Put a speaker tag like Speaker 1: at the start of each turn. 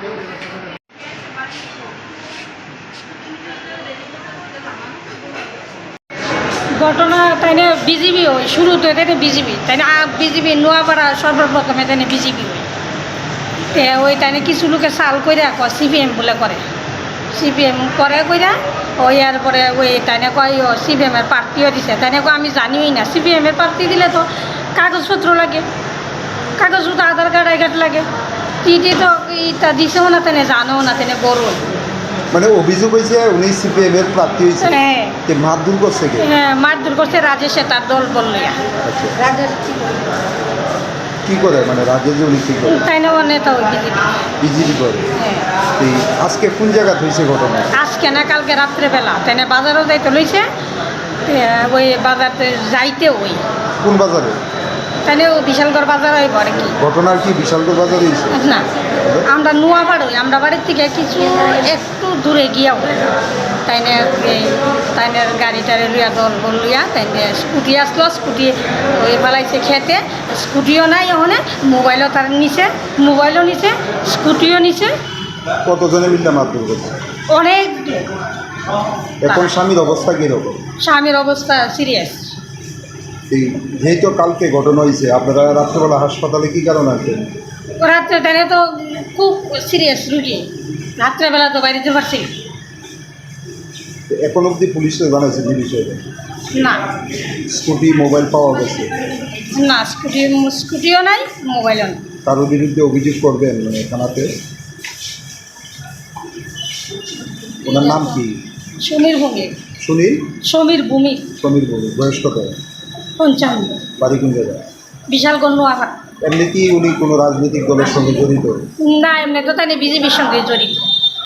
Speaker 1: ঘটনা তাইনে বিজিবি হয় শুরু তো এখানে বিজিবি, তাইনে বিজিবি নোয়াপাড়া সর্বপ্রথম এখানে বিজিবি হয়। ওই তাই কিছু লোকে সাল কইরা কয় সিপিএম বলে করে। সিপিএম করে কইরা, ওই পরে ওই তাই কয় সিপিএমের প্রার্থীও দিছে। তাই কয়, আমি জানিই না সিপিএমের প্রার্থী দিলে তো কাগজপত্র লাগে। কাগজপত্র, আধার কার্ড, আই কার্ড লাগে। টিটি তো ইটা দিছেও না তেনে জানেও না তেনে বড়
Speaker 2: মানে অভিযোগ হয়েছে উনি সিপিএম এর প্রার্থী হয়েছে
Speaker 1: হ্যাঁ।
Speaker 2: তে মারধর করছে কে?
Speaker 1: হ্যাঁ, মারধর করছে রাজেশে তার দল বললিয়া
Speaker 2: আচ্ছা।
Speaker 1: রাজেশ
Speaker 2: কি করে? মানে রাজ্যে যে উনি কি করে?
Speaker 1: তাই না ও নেতা ওই বিজেপি।
Speaker 2: বিজেপি করে।
Speaker 1: হ্যাঁ।
Speaker 2: এই আজকে কোন জায়গায় হয়েছে ঘটনা?
Speaker 1: আজকে না কালকে রাত্রেবেলা। তাই না বাজারও যাইতে লইছে ওই বাজারতে যাইতে ওই।
Speaker 2: কোন বাজারে?
Speaker 1: না ও বিশালগড় বাজার হইব আর কি?
Speaker 2: ঘটনার কি বিশালগড় বাজারে হয়েছে?
Speaker 1: না আমরা নোয়া বাড়ই আমরা বাড়ির থেকে কিছু একটু দূরে গিয়াও। তাই না এই তাই না গাড়িটারে লইয়া দল বল লইয়া তাই না স্কুটি আসলো স্কুটি ওই ফেলাইছে খেতে। স্কুটিও নাই ওখানে মোবাইলও তার নিচে মোবাইলও নিচে স্কুটিও নিচে
Speaker 2: কতজনে মিললে মারধর করছে
Speaker 1: অনেক।
Speaker 2: এখন স্বামীর অবস্থা কীরকম?
Speaker 1: স্বামীর অবস্থা সিরিয়াস
Speaker 2: এই যেহেতু কালকে ঘটনা হয়েছে আপনারা রাত্রেবেলা হাসপাতালে কি কারণ আছে
Speaker 1: রাত্রে তাহলে তো খুব সিরিয়াস রুগী। রাত্রেবেলা তো বাড়িতে পারছি না।
Speaker 2: এখন অবধি পুলিশে জানাইছে যে বিষয়টা
Speaker 1: না।
Speaker 2: স্কুটি মোবাইল পাওয়া গেছে?
Speaker 1: না স্কুটি স্কুটিও নাই মোবাইলও নাই।
Speaker 2: কারোর বিরুদ্ধে অভিযোগ করবেন মানে থানাতে? ওনার নাম কি?
Speaker 1: সমীর ভূমি
Speaker 2: সুনীল?
Speaker 1: সমীর ভূমি
Speaker 2: সমীর বলু বয়স কত?
Speaker 1: পঞ্চান্ন।
Speaker 2: বাড়ি কোন জায়গায়?
Speaker 1: বিশাল গণ্য আবার
Speaker 2: এমনি কি উনি কোনো রাজনৈতিক দলের সঙ্গে জড়িত?
Speaker 1: না এমনি তো তাই বিজেপির সঙ্গে জড়িত।